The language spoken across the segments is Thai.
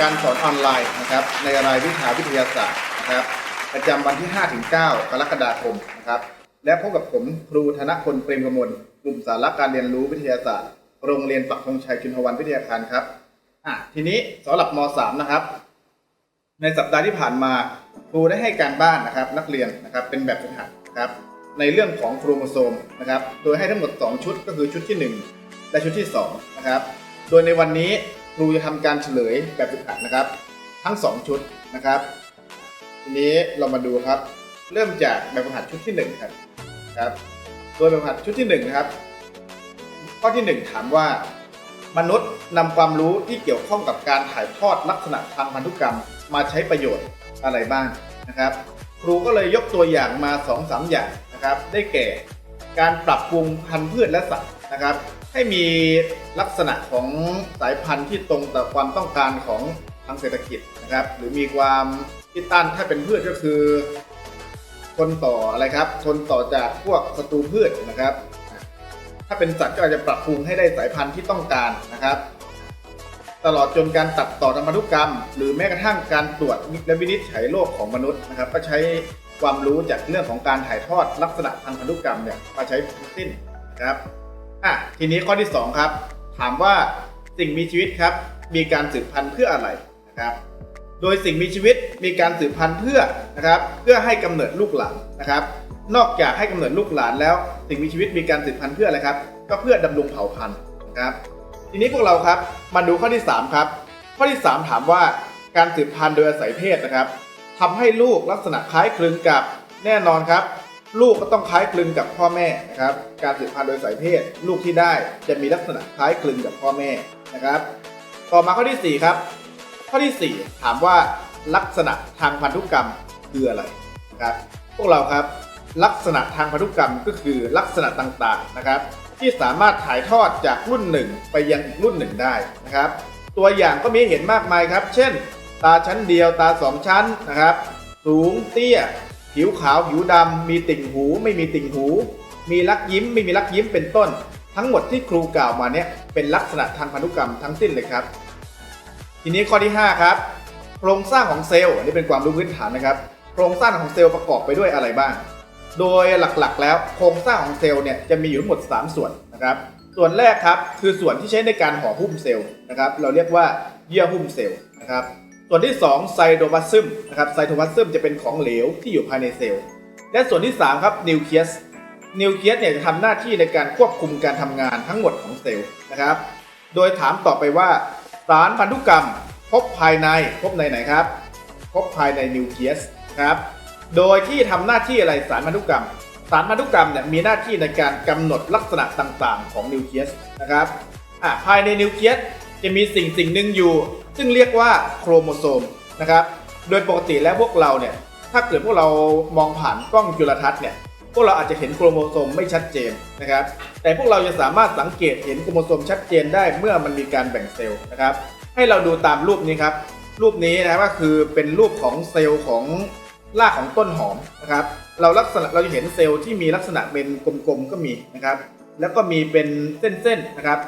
การสอนออนไลน์นะครับ ในรายวิชาวิทยาศาสตร์นะครับประจำวันที่ 5-9 กรกฎาคมนะครับ และพบกับผมครูธนพลเปรมกมลกลุ่มสาระการเรียนรู้วิทยาศาสตร์ โรงเรียนปักธงชัยชุนทวันวิทยาคารครับอะทีนี้สำหรับม .3 นะครับ ในสัปดาห์ที่ผ่านมาครูได้ให้การบ้านนะครับ นักเรียนนะครับเป็นแบบฝึกหัดนะครับ ในเรื่องของโครโมโซมนะครับ โดยให้ทั้งหมด 2 ชุดก็คือชุดที่ 1 และชุดที่2นะครับ โดยในวันนี้ ครูจะทำการเฉลยแบบฝึกหัดนะครับ ทั้ง 2 ชุดนะครับ ทีนี้เรามาดูครับ เริ่มจากแบบฝึกหัดชุดที่1ครับครับ โดยแบบฝึกหัดชุดที่1นะครับข้อที่ 1 ถามว่า มนุษย์นำความรู้ที่เกี่ยวข้องกับการถ่ายทอดลักษณะทางพันธุกรรม มาใช้ประโยชน์อะไรบ้างนะครับ ครูก็เลยยกตัวอย่างมา 2-3 อย่างนะครับ ได้แก่ การปรับปรุงพันธุ์พืชและสัตว์นะครับ ให้มี ลักษณะของสายพันธุ์ที่ตรงต่อความต้องการของทางเศรษฐกิจนะครับ หรือมีความที่ต้านถ้าเป็นพืชก็คือทนต่ออะไรครับทนต่อจากพวกศัตรูพืชนะครับ ถ้าเป็นสัตว์ก็อาจจะปรับปรุงให้ได้สายพันธุ์ที่ต้องการนะครับ ตลอดจนการตัดต่อทางพันธุกรรม หรือแม้กระทั่งการตรวจและวินิจฉัยโรคของมนุษย์นะครับ ก็ใช้ความรู้จากเรื่องของการถ่ายทอดลักษณะทางพันธุกรรมเนี่ยมาใช้ทั้งสิ้นนะครับอะทีนี้ข้อที่สองครับ ถามว่าสิ่งมีชีวิตครับ มีการสืบพันธุ์เพื่ออะไรนะครับ โดยสิ่งมีชีวิตมีการสืบพันธุ์เพื่อนะครับ เพื่อให้กำเนิดลูกหลานนะครับ นอกจากให้กำเนิดลูกหลานแล้ว สิ่งมีชีวิตมีการสืบพันธุ์เพื่ออะไรครับ ก็เพื่อดำรงเผ่าพันธุ์นะครับ ทีนี้พวกเราครับมาดูข้อที่ 3 ครับ ข้อที่ 3 ถามว่าการสืบพันธุ์โดยอาศัยเพศนะครับทำให้ลูกลักษณะคล้ายคลึงกับแน่นอนครับ ลูกก็ต้องคล้ายคลึงกับพ่อแม่นะครับ การสืบพันธุ์โดยอายเพศ ลูกที่ได้จะมีลักษณะคล้ายคลึงกับพ่อแม่นะครับ ต่อมาข้อที่ 4 ครับ ข้อที่ 4 ถามว่าลักษณะทางพันธุกรรมคืออะไรนะครับ พวกเราครับลักษณะทางพันธุกรรมก็คือลักษณะต่างๆนะครับ ที่สามารถถ่ายทอดจากรุ่นหนึ่งไปยังอีกรุ่นหนึ่งได้นะครับ ตัวอย่างก็มีเห็นมากมายครับ เช่น ตาชั้นเดียวตาสองชั้นนะครับ สูงเตี้ย ผิวขาวผิวดำมีติ่งหู ไม่มีติ่งหู มีลักยิ้ม ไม่มีลักยิ้มเป็นต้น ทั้งหมดที่ครูกล่าวมาเนี่ยเป็นลักษณะทางพันธุกรรมทั้งสิ้นเลยครับ ทีนี้ข้อที่ 5 ครับ โครงสร้างของเซลล์นนี้เป็นความรู้พื้นฐานนะครับ โครงสร้างของเซลล์ประกอบไปด้วยอะไรบ้าง โดยหลักๆ แล้วโครงสร้างของเซลล์เนี่ยจะมีอยู่ทั้งหมด 3 ส่วนนะครับส่วนแรกครับคือส่วนที่ใช้ในการห่อหุ้มเซลล์นะครับเราเรียกว่าเยื่อหุ้มเซลล์นะครับ ส่วนที่2ไซโตพลาซึมนะครับไซโตพลาซึมจะเป็นของเหลวที่อยู่ภายในเซลล์ และส่วนที่3ครับนิวเคลียสนิวเคลียสเนี่ยจะทำหน้าที่ในการควบคุมการทำงานทั้งหมดของเซลล์นะครับ โดยถามต่อไปว่าสารพันธุกรรมพบภายในพบในไหนครับ พบภายในนิวเคลียสครับโดยที่ทำหน้าที่อะไรสารพันธุกรรม สารพันธุกรรมเนี่ยมีหน้าที่ในการกำหนดลักษณะต่างๆ ของนิวเคลียสนะครับอะภายในนิวเคลียสจะมีสิ่งสิ่งหนึ่งอยู่ ซึ่งเรียกว่าโครโมโซมนะครับ โดยปกติแล้วพวกเราเนี่ย ถ้าเกิดพวกเรามองผ่านกล้องจุลทรรศน์เนี่ย พวกเราอาจจะเห็นโครโมโซมไม่ชัดเจนนะครับ แต่พวกเราจะสามารถสังเกตเห็นโครโมโซมชัดเจนได้เมื่อมันมีการแบ่งเซลล์นะครับ ให้เราดูตามรูปนี้ครับ รูปนี้นะครับก็คือเป็นรูปของเซลล์ของรากของต้นหอมนะครับ เราลักษณะเราจะเห็นเซลล์ที่มีลักษณะเป็นกลมๆก็มีนะครับ แล้วก็มีเป็นเส้นๆนะครับ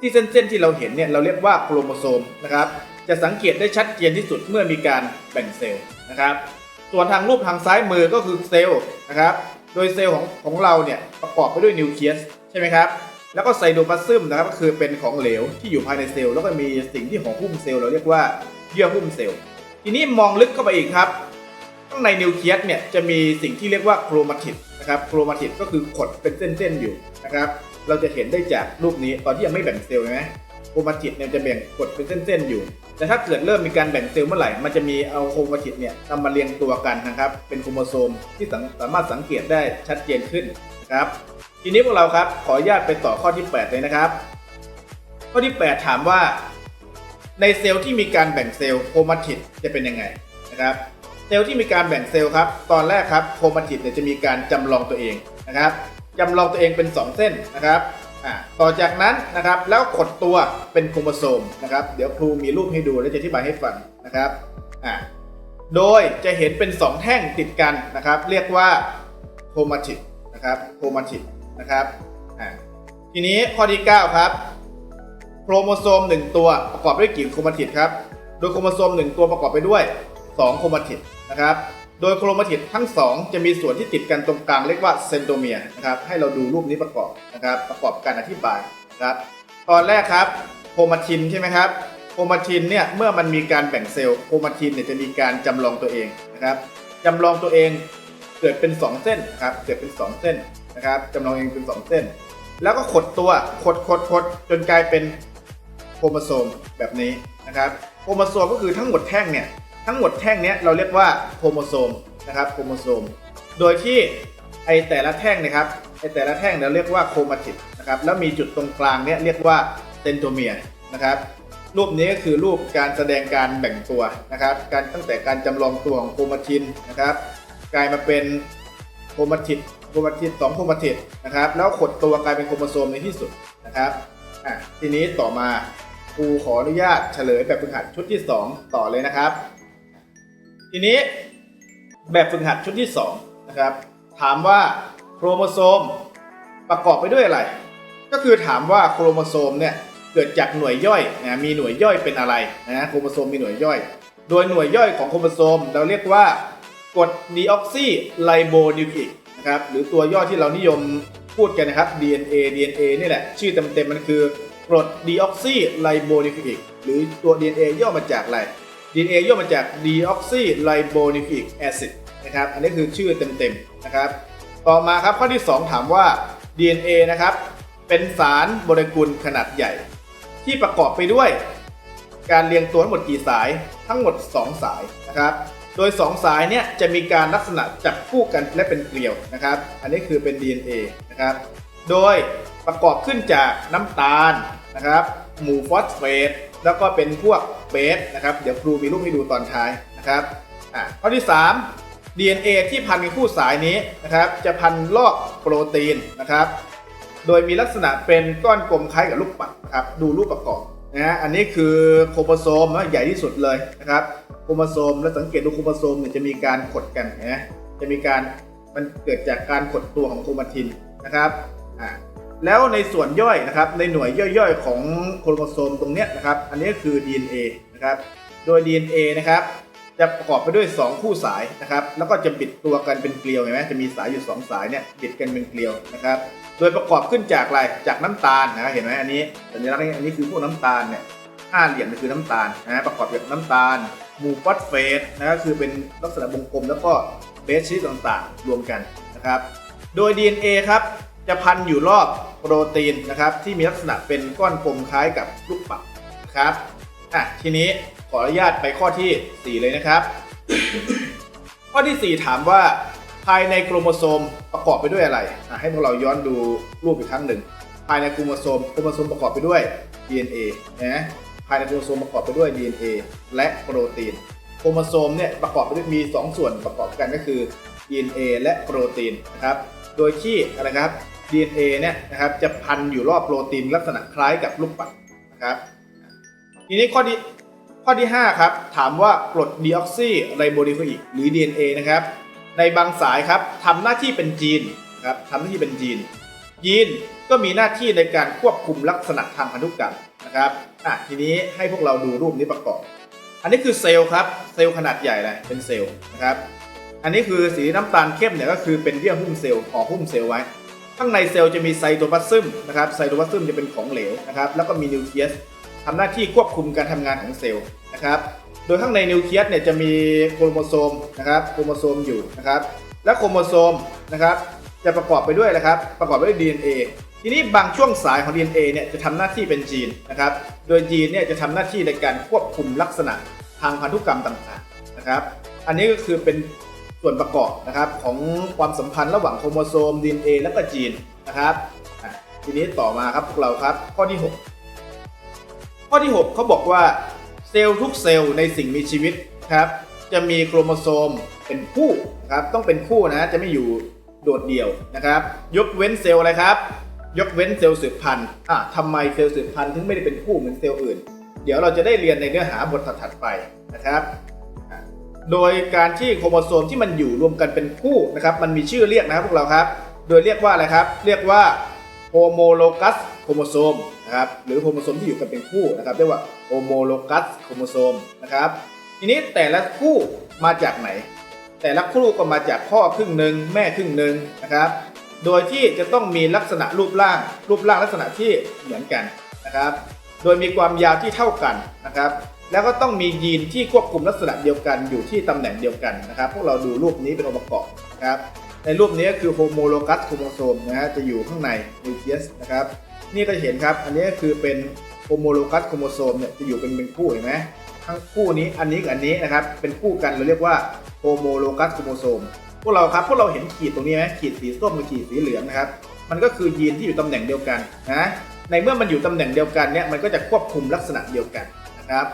ที่เส้นๆที่เราเห็นเนี่ยเราเรียกว่าโครโมโซมนะครับ จะสังเกตได้ชัดเจนที่สุดเมื่อมีการแบ่งเซลล์นะครับ ส่วนทางรูปทางซ้ายมือก็คือเซลล์นะครับ โดยเซลล์ของของเราเนี่ยประกอบไปด้วยนิวเคลียสใช่ไหมครับ แล้วก็ไซโตพลาซึมนะครับก็คือเป็นของเหลวที่อยู่ภายในเซลล์แล้วก็มีสิ่งที่ห่อหุ้มเซลล์เราเรียกว่าเยื่อหุ้มเซลล์ ทีนี้มองลึกเข้าไปอีกครับ ข้างในนิวเคลียสเนี่ยจะมีสิ่งที่เรียกว่าโครมาติดนะครับ โครมาติดก็คือขดเป็นเส้นๆอยู่นะครับ เราจะเห็นได้จากรูปนี้ตอนที่ยังไม่แบ่งเซลล์ใช่ไหม โครมาติดเนี่ยจะแบ่งกดเป็นเส้นๆอยู่ แต่ถ้าเกิดเริ่มมีการแบ่งเซลล์เมื่อไหร่ มันจะมีเอาโครมาติดเนี่ยนำมาเรียงตัวกันนะครับ เป็นโครโมโซมที่สามารถสังเกตได้ชัดเจนขึ้นนะครับ ทีนี้พวกเราครับขออนุญาตไปต่อข้อที่ 8 เลยนะครับ ข้อที่ 8 ถามว่า ในเซลล์ที่มีการแบ่งเซลล์โครมาติดจะเป็นยังไงนะครับเซลล์ที่มีการแบ่งเซลล์ครับ ตอนแรกครับโครมาติดเนี่ยจะมีการจำลองตัวเองนะครับจำลองตัวเองเป็น 2 เส้นนะครับ ต่อจากนั้นนะครับแล้วขดตัวเป็นโครโมโซมนะครับเดี๋ยวครูมีรูปให้ดูและจะอธิบายให้ฟังนะครับอ่าโดยจะเห็นเป็น 2 แท่งติดกันนะครับ เรียกว่าโครมาติดนะครับโครมาติดนะครับอ่าทีนี้ข้อที่ 9 ครับโครโมโซม 1 ตัวประกอบด้วยกี่โครมาติดครับโดยโครโมโซมหนึ่งตัวประกอบไปด้วย 2 โครมาติดนะครับ โดยโครมาติดทั้ง 2 จะมีส่วนที่ติดกันตรงกลางเรียกว่าเซนโทเมียนะครับให้เราดูรูปนี้ประกอบนะครับประกอบการอธิบายนะครับตอนแรกครับโครมาตินใช่ไหมครับโครมาตินเนี่ยเมื่อมันมีการแบ่งเซลล์โครมาตินเนี่ยจะมีการจำลองตัวเองนะครับจำลองตัวเองเกิดเป็น 2 เส้นนะครับเกิดเป็น 2 เส้นนะครับจำลองเองเป็น 2 เส้น แล้วก็ขดตัวขดขดขดจนกลายเป็นโครโมโซมแบบนี้นะครับโครโมโซมก็คือทั้งหมดแท่งเนี่ย ทั้งหมดแท่งนี้เราเรียกว่าโครโมโซมนะครับโครโมโซม โดยที่ไอแต่ละแท่งนะครับไอแต่ละแท่งเราเรียกว่าโครมาติดนะครับแล้วมีจุดตรงกลางเนี้ยเรียกว่าเซนโทเมียนะครับรูปนี้ก็คือรูปการแสดงการแบ่งตัวนะครับการตั้งแต่การจำลองตัวของโครมาตินนะครับกลายมาเป็นโครมาติดโครมาติดสองโครมาติดนะครับแล้วขดตัวกลายเป็นโครโมโซมในที่สุดนะครับอะทีนี้ต่อมาครูขออนุญาตเฉลยแบบฝึกหัดชุดที่ 2 ต่อเลยนะครับ ทีนี้แบบฝึกหัดชุดที่2นะครับถามว่าโครโมโซมประกอบไปด้วยอะไร ก็คือถามว่าโครโมโซมเนี่ยเกิดจากหน่วยย่อยนะมีหน่วยย่อยเป็นอะไรนะโครโมโซมมีหน่วยย่อย โดยหน่วยย่อยของโครโมโซม เราเรียกว่ากรดดีออกซิไลโบนิวคลิกนะครับหรือตัวย่อที่เรานิยมพูดกันนะครับ DNA DNA นี่แหละ ชื่อเต็มๆมันคือกรดดีออกซิไลโบนิวคลิกหรือตัว DNA ย่อมาจากอะไร DNA ย่อมาจาก deoxyribonucleic acid นะครับ อันนี้คือชื่อเต็มๆนะครับ ต่อมาครับข้อที่ 2 ถามว่า DNA นะครับ เป็นสารโมเลกุลขนาดใหญ่ ที่ประกอบไปด้วย การเรียงตัวทั้งหมดกี่สายทั้งหมด 2 สายนะครับ โดย 2 สายเนี่ยจะมีการลักษณะจับคู่กันและเป็นเกลียวนะครับ อันนี้คือเป็น DNA นะครับ โดยประกอบขึ้นจากน้ำตาลนะครับ หมู่ฟอสเฟต แล้วก็เป็นพวกเบสนะครับ เดี๋ยวครูมีรูปให้ดูตอนท้ายนะครับอะข้อที่ 3 DNA ที่พันกับคู่สายนี้นะครับ จะพันลอกโปรตีนนะครับ โดยมีลักษณะเป็นก้อนกลมคล้ายกับลูกปัดนะครับ ดูรูปประกอบนะฮะอันนี้คือโครโมโซมนะใหญ่ที่สุดเลยนะครับโครโมโซมแล้วสังเกตดูโครโมโซมเนี่ยจะมีการขดกันนะจะมีการมันเกิดจากการขดตัวของโครมาตินนะครับอ่า แล้วในส่วนย่อยนะครับในหน่วยย่อยๆ ของโครโมโซมตรงเนี้ยนะครับอันนี้คือ DNA นะครับโดย DNA นะครับจะประกอบไปด้วย 2 คู่สายนะครับแล้วก็จะบิดตัวกันเป็นเกลียวเห็นไหมจะมีสายอยู่ 2 สายเนี่ยบิดกันเป็นเกลียวนะครับโดยประกอบขึ้นจากอะไรจากน้ำตาลนะเห็นไหมอันนี้สัญลักษณ์อันนี้คือพวกน้ำตาลเนี่ยห้าเหลี่ยมนี่คือน้ำตาลนะประกอบจากน้ำตาลหมู่ฟอสเฟตนะคือเป็นลักษณะวงกลมแล้วก็เบสชีสต่างๆ รวมกันนะครับโดย DNA ครับจะพันอยู่รอบ โปรตีนนะครับที่มีลักษณะเป็นก้อนกลมคล้ายกับลูกปัดนะครับอะทีนี้ขออนุญาตไปข้อที่ 4 เลยนะครับ ข้อที่ 4 ถามว่าภายในโครโมโซมประกอบไปด้วยอะไรอะให้พวกเราย้อนดูรูปอีกครั้งหนึ่ง ภายในโครโมโซมโครโมโซมประกอบไปด้วย DNA นะภายในโครโมโซมประกอบไปด้วย DNA และโปรตีนโครโมโซมเนี่ยประกอบไปด้วยมี 2 ส่วนประกอบกันก็คือ DNA และโปรตีนนะครับ โดยที่อะไรครับ DNA เนี่ยนะครับจะพันอยู่รอบโปรตีนลักษณะคล้ายกับลูกปัดนะครับทีนี้ข้อที่ข้อที่ 5 ครับ ถามว่ากรดดีออกซิไรโบนิคลิกหรือ DNA นะครับในบางสายครับทำหน้าที่เป็นจีนนะครับทำหน้าที่เป็นจีน ยีนก็มีหน้าที่ในการควบคุมลักษณะทางพันธุกรรมนะครับอะทีนี้ให้พวกเราดูรูปนี้ประกอบ อันนี้คือเซลล์ครับเซลล์ขนาดใหญ่เลยเป็นเซลล์นะครับอันนี้คือสีน้ำตาลเข้มเนี่ยก็คือเป็นเยื่อหุ้มเซลล์ห่อหุ้มเซลล์ไว้ ข้างในเซลล์จะมีไซโตพลาซึมนะครับไซโตพลาซึมจะเป็นของเหลวนะครับแล้วก็มีนิวเคลียสทำหน้าที่ควบคุมการทำงานของเซลล์นะครับโดยข้างในนิวเคลียสเนี่ยจะมีโครโมโซมนะครับโครโมโซมอยู่นะครับและโครโมโซมนะครับจะประกอบไปด้วยนะครับประกอบไปด้วย DNA ทีนี้บางช่วงสายของ DNA เนี่ยจะทำหน้าที่เป็นจีนนะครับ โดยจีนเนี่ยจะทำหน้าที่ในการควบคุมลักษณะทางพันธุกรรมต่างๆนะครับ อันนี้ก็คือเป็น ส่วนประกอบนะครับของความสัมพันธ์ระหว่างโครโมโซม DNA และก็จีนนะครับทีนี้ต่อมาครับพวกเราครับข้อที่ 6 ข้อที่ 6เขาบอกว่าเซลล์ทุกเซลล์ในสิ่งมีชีวิตครับจะมีโครโมโซมเป็นคู่นะครับต้องเป็นคู่นะจะไม่อยู่โดดเดี่ยวนะครับ ยกเว้นเซลล์อะไรครับ ยกเว้นเซลล์สืบพันธุ์อะทำไมเซลล์สืบพันธุ์ถึงไม่ได้เป็นคู่เหมือนเซลล์อื่น เดี๋ยวเราจะได้เรียนในเนื้อหาบทถัดไปนะครับ โดยการที่โครโมโซมที่มันอยู่รวมกันเป็นคู่นะครับ มันมีชื่อเรียกนะครับพวกเราครับ โดยเรียกว่าอะไรครับ เรียกว่าโฮโมโลกัสโครโมโซมนะครับ หรือโครโมโซมที่อยู่กันเป็นคู่นะครับ เรียกว่าโฮโมโลกัสโครโมโซมนะครับ ทีนี้แต่ละคู่มาจากไหน แต่ละคู่ก็มาจากพ่อครึ่งหนึ่งแม่ครึ่งหนึ่งนะครับ โดยที่จะต้องมีลักษณะรูปร่าง รูปร่างลักษณะที่เหมือนกันนะครับ โดยมีความยาวที่เท่ากันนะครับ แล้วก็ต้องมียีนที่ควบคุมลักษณะเดียวกันอยู่ที่ตำแหน่งเดียวกันนะครับ พวกเราดูรูปนี้เป็นองค์ประกอบนะครับ ในรูปนี้คือโฮโมโลกัสโครโมโซมนะฮะจะอยู่ข้างในนิวเคลียสนะครับ นี่ก็เห็นครับ อันนี้คือเป็นโฮโมโลกัสโครโมโซมเนี่ยจะอยู่เป็นเป็นคู่เห็นไหมทั้งคู่นี้อันนี้กับอันนี้นะครับเป็นคู่กันเราเรียกว่าโฮโมโลกัสโครโมโซมพวกเราครับพวกเราเห็นขีดตรงนี้ไหมขีดสีส้มกับขีดสีเหลืองนะครับ มันก็คือยีนที่อยู่ตำแหน่งเดียวกันนะในเมื่อมันอยู่ตำแหน่งเดียวกันเนี่ยมันก็จะควบคุมลักษณะเดียวกันนะครับ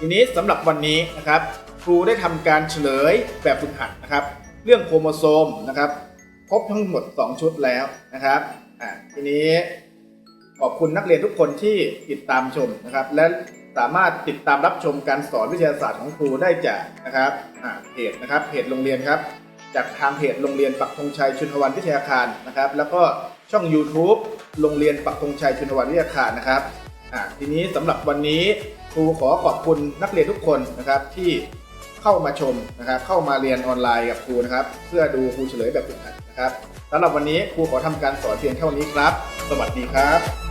ทีนี้สำหรับวันนี้นะครับครูได้ทำการเฉลยแบบฝึกหัดนะครับ เรื่องโครโมโซมนะครับครบทั้งหมด 2 ชุดแล้วนะครับอะทีนี้ขอบคุณนักเรียนทุกคนที่ติดตามชมนะครับ และสามารถติดตามรับชมการสอนวิทยาศาสตร์ของครูได้จากนะครับเพจนะครับเพจโรงเรียนครับ จากทางเพจโรงเรียนปักธงชัยชุนทวันวิทยาคารนะครับ แล้วก็ช่อง YouTube โรงเรียนปักธงชัยชุนทวันวิทยาคารนะครับทีนี้สำหรับวันนี้ รูขอขอบคุณนักเรียนทุกคนนะครับที่เข้ามาชมนะครับเข้ามาเรียนออนไลน์กับครูนะครับ เพื่อดูครูเฉลยแบบฝึกหัดนะครับสำหรับวันนี้ครูขอทำการสอนเพียงเท่านี้ครับ สวัสดีครับ